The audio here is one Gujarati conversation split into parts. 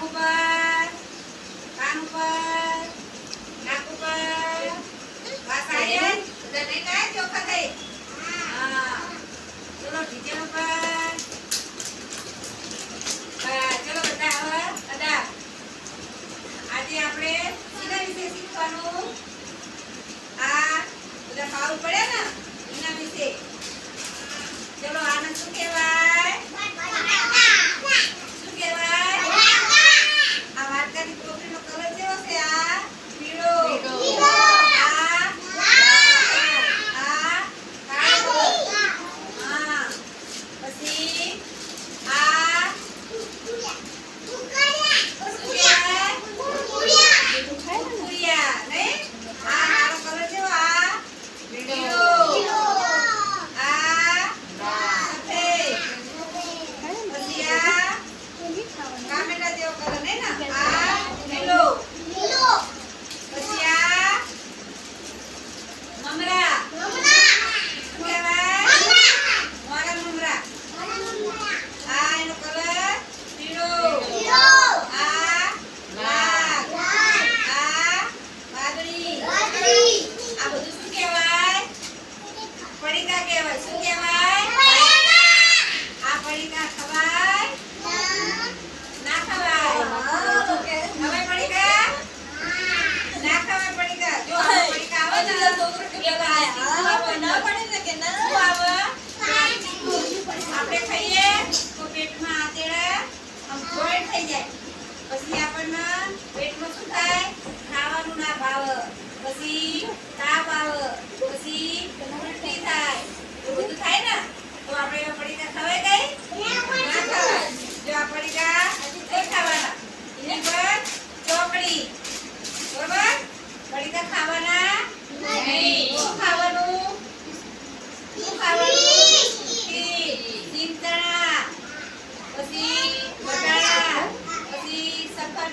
નાક ઉપર કાન ઉપર નાક ઉપર. બસ ચલો ટીચર ઉપર. ચલો બધા હવે બધા. આજે આપણે શીના વિશે શીખવાનું. કહેવાય? શું કહેવાય? આ પડીકા ખવાય? ના ખવાય? હવે પડીકા ના ખવાય પડીકા જો પડીકા આવે ને તો કહેવાય ના પડે ને કે ના આવે? આપણે ખાઈએ તો પેટમાં આતેડા આમ જોઈન્ટ થઈ જાય. પછી આપણને પેટમાં શું થાય? ખાવાનું ના ભાવે. પછી તાવ આવે.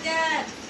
Dad.